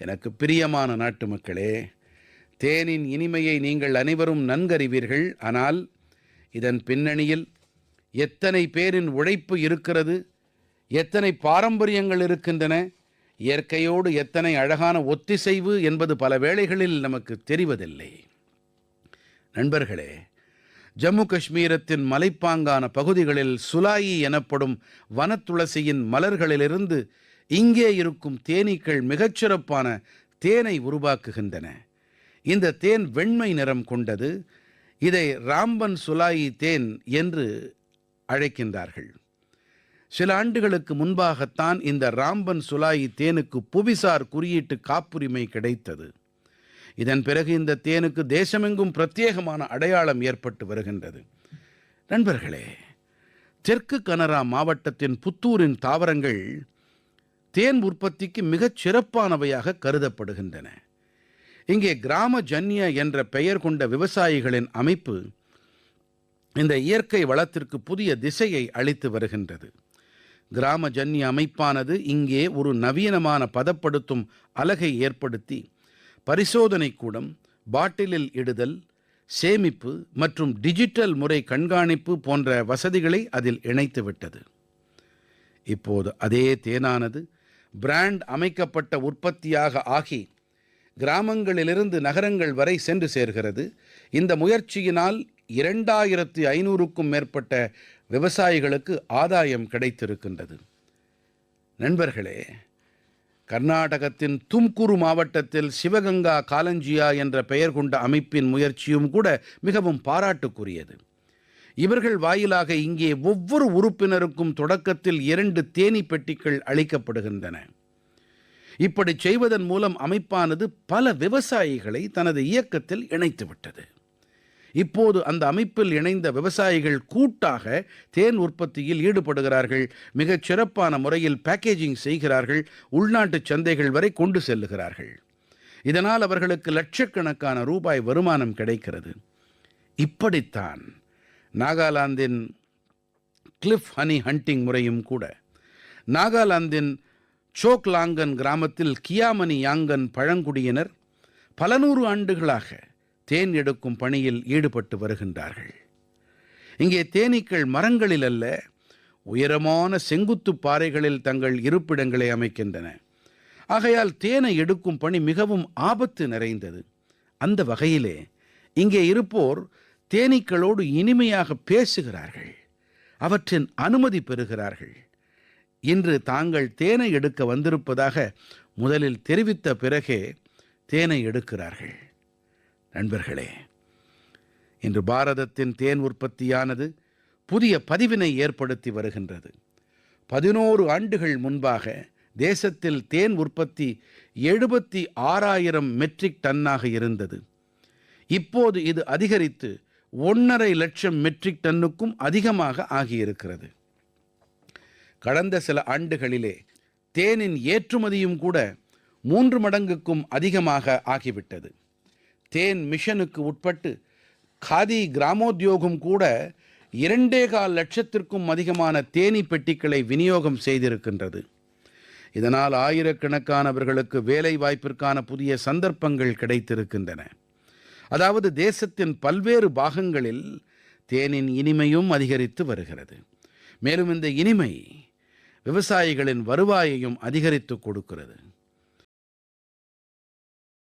எனக்கு பிரியமான நாட்டு மக்களே தேனின் இனிமையை நீங்கள் அனைவரும் நன்கறிவீர்கள். ஆனால் இதன் பின்னணியில் எத்தனை பேரின் உழைப்பு இருக்கிறது எத்தனை பாரம்பரியங்கள் இருக்கின்றன இயற்கையோடு எத்தனை அழகான ஒத்திசைவு என்பது பல வேளைகளில் நமக்கு தெரிவதில்லை. நண்பர்களே ஜம்மு காஷ்மீரத்தின் மலைப்பாங்கான பகுதிகளில் சுலாயி எனப்படும் வனத்துளசியின் மலர்களிலிருந்து இங்கே இருக்கும் தேனீக்கள் மிகச்சிறப்பான தேனை உருவாக்குகின்றன. இந்த தேன் வெண்மை நிறம் கொண்டது இதை ராம்பன் சுலாயி தேன் என்று அழைக்கின்றார்கள். சில ஆண்டுகளுக்கு முன்பாகத்தான் இந்த ராம்பன் சுலாயி தேனுக்கு புவிசார் குறியீட்டு காப்புரிமை கிடைத்தது. இதன் பிறகு இந்த தேனுக்கு தேசமெங்கும் பிரத்யேகமான அடையாளம் ஏற்பட்டு வருகின்றது. நண்பர்களே தெற்கு கனரா மாவட்டத்தின் புத்தூரின் தாவரங்கள் தேன் உற்பத்திக்கு மிகச் சிறப்பானவையாக கருதப்படுகின்றன. இங்கே கிராம ஜன்ய என்ற பெயர் கொண்ட விவசாயிகளின் அமைப்பு இந்த இயற்கை வளத்திற்கு புதிய திசையை அளித்து வருகின்றது. கிராம ஜன்ய அமைப்பானது இங்கே ஒரு நவீனமான பதப்படுத்தும் அலகை ஏற்படுத்தி பரிசோதனை கூடம் பாட்டிலில் இடுதல் சேமிப்பு மற்றும் டிஜிட்டல் முறை கண்காணிப்பு போன்ற வசதிகளை அதில் இணைத்துவிட்டது. இப்போது அதே தேனானது பிராண்ட் அமைக்கப்பட்ட உற்பத்தியாக ஆகி கிராமங்களிலிருந்து நகரங்கள் வரை சென்று சேர்கிறது. இந்த முயற்சியினால் இரண்டாயிரத்து ஐநூறுக்கும் மேற்பட்ட விவசாயிகளுக்கு ஆதாயம் கிடைத்திருக்கின்றது. நண்பர்களே கர்நாடகத்தின் தும்குரு மாவட்டத்தில் சிவகங்கா காலஞ்சியா என்ற பெயர் கொண்ட அமைப்பின் முயற்சியும் கூட மிகவும் பாராட்டுக்குரியது. இவர்கள் வாயிலாக இங்கே ஒவ்வொரு உறுப்பினருக்கும் தொடக்கத்தில் இரண்டு தேனி பெட்டிகள் அளிக்கப்படுகின்றன. இப்படி செய்வதன் மூலம் அமைப்பானது பல விவசாயிகளை தனது இயக்கத்தில் இணைத்துவிட்டது. இப்போது அந்த அமைப்பில் இணைந்த விவசாயிகள் கூட்டாக தேன் உற்பத்தியில் ஈடுபடுகிறார்கள் மிகச் சிறப்பான முறையில் பேக்கேஜிங் செய்கிறார்கள் உள்நாட்டு சந்தைகள் வரை கொண்டு செல்லுகிறார்கள். இதனால் அவர்களுக்கு லட்சக்கணக்கான ரூபாய் வருமானம் கிடைக்கிறது. இப்படித்தான் நாகாலாந்தின் கிளிஃப் ஹனி ஹண்டிங் முறையும் கூட. நாகாலாந்தின் சோக்லாங்கன் கிராமத்தில் கியாமணி யாங்கன் பழங்குடியினர் பல நூறு ஆண்டுகளாக தேன் எடுக்கும் பணியில் ஈடுபட்டு வருகின்றார்கள். இங்கே தேனீக்கள் மரங்களில் அல்ல உயரமான செங்குத்து பாறைகளில் தங்கள் இருப்பிடங்களை அமைக்கின்றன. ஆகையால் தேனை எடுக்கும் பணி மிகவும் ஆபத்து நிறைந்தது. அந்த வகையிலே இங்கே இருப்போர் தேனீக்களோடு இனிமையாக பேசுகிறார்கள். அவற்றின் அனுமதி பெறுகிறார்கள். இன்று தாங்கள் தேனை எடுக்க வந்திருப்பதாக முதலில் தெரிவித்த பிறகே தேனை எடுக்கிறார்கள். நண்பர்களே இன்று பாரதத்தின் தேன் உற்பத்தியானது புதிய பதிவினை ஏற்படுத்தி வருகின்றது. பதினோரு ஆண்டுகள் முன்பாக தேசத்தில் தேன் உற்பத்தி எழுபத்தி ஆறாயிரம் மெட்ரிக் டன்னாக இருந்தது. இப்போது இது அதிகரித்து ஒன்றரை லட்சம் மெட்ரிக் டன்னுக்கும் அதிகமாக ஆகியிருக்கிறது. கடந்த சில ஆண்டுகளிலே தேனின் ஏற்றுமதியும் கூட மூன்று மடங்குக்கும் அதிகமாக ஆகிவிட்டது. தேன் மிஷனுக்கு உட்பட்டு காதி கிராமோத்யோகம் கூட இரண்டே கால் லட்சத்திற்கும் அதிகமான தேனீ பெட்டிகளை விநியோகம் செய்திருக்கின்றது. இதனால் ஆயிரக்கணக்கானவர்களுக்கு வேலை வாய்ப்பிற்கான புதிய சந்தர்ப்பங்கள் கிடைத்திருக்கின்றன. அதாவது தேசத்தின் பல்வேறு பாகங்களில் தேனின் இனிமையும் அதிகரித்து வருகிறது. மேலும் இந்த இனிமை விவசாயிகளின் வருவாயையும் அதிகரித்து கொடுக்கிறது.